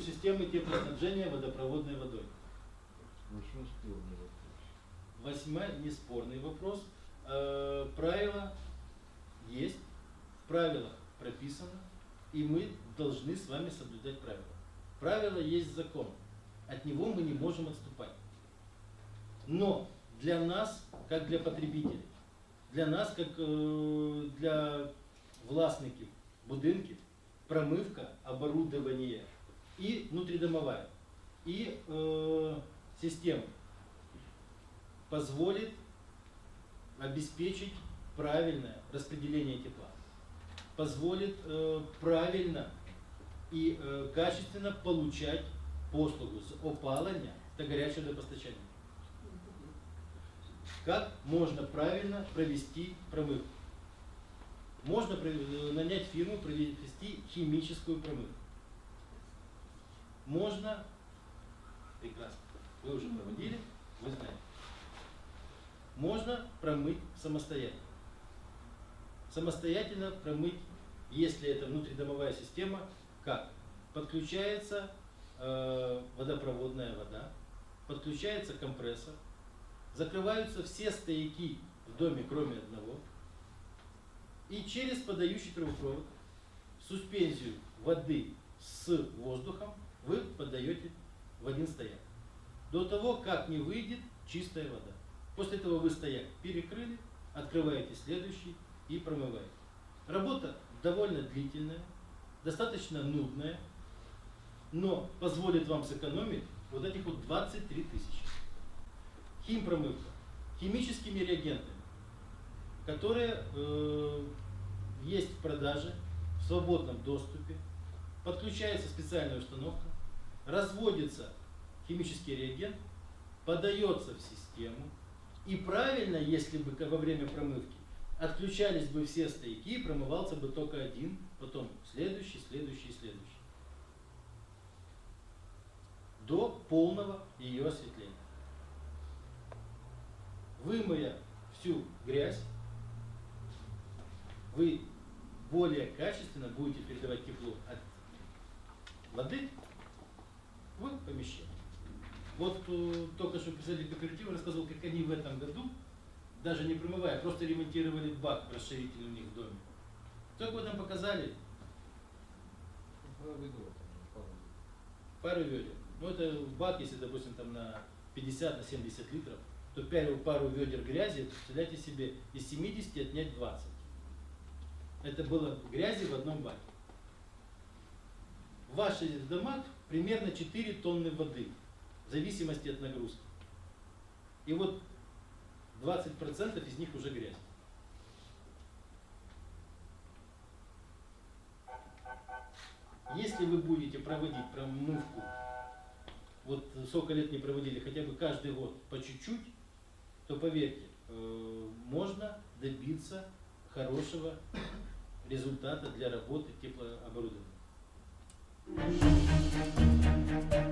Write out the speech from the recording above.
системы теплоснабжения водопроводной водой. Восьмой неспорный вопрос. Э, правила есть, в правилах прописано, и мы должны с вами соблюдать правила. Правило есть закон, от него мы не можем отступать. Но для нас, как для потребителей, для нас, как э, для власників будинків, промивка, оборудование и внутридомовая, и э, система позволит обеспечить правильное распределение тепла, позволит э, правильно и э, качественно получать послугу з опалення та гарячого водопостачання. Как можно правильно провести промывку? Можно э, нанять фирму провести химическую промывку. Можно, прекрасно, вы уже проводили, вы знаете. Можно промыть самостоятельно. Самостоятельно промыть, если это внутридомовая система, как? Подключается э, водопроводная вода, подключается компрессор, закрываются все стояки в доме, кроме одного, и через подающий трубопровод суспензию воды с воздухом вы подаете в один стояк. До того, как не выйдет чистая вода. После этого вы стояк перекрыли, открываете следующий и промываете. Работа довольно длительная, достаточно нудная, но позволит вам сэкономить вот этих вот 23 тысячи. Химпромывка химическими реагентами, которые э, есть в продаже, в свободном доступе, подключается специальная установка, разводится химический реагент, подается в систему, и правильно, если бы во время промывки отключались бы все стояки, и промывался бы только один, потом следующий, следующий, следующий. До полного ее осветления. Вымыя всю грязь, вы более качественно будете передавать тепло от воды в помещение. Вот э, только что представитель кооператива рассказывал, как они в этом году, даже не промывая, просто ремонтировали бак расширительный у них в доме. Только вы там показали пару. ведер. Ну это бак, если, допустим, там на 50, на 70 литров, то пару ведер грязи, представляете себе, из 70 отнять 20. Это было грязи в одном баке. Ваших домах примерно 4 тонны воды, в зависимости от нагрузки. И вот 20% из них уже грязь. Если вы будете проводить промывку, вот сколько лет не проводили, хотя бы каждый год по чуть-чуть, то поверьте, э, можно добиться хорошего результата для работы теплооборудования. Thank you.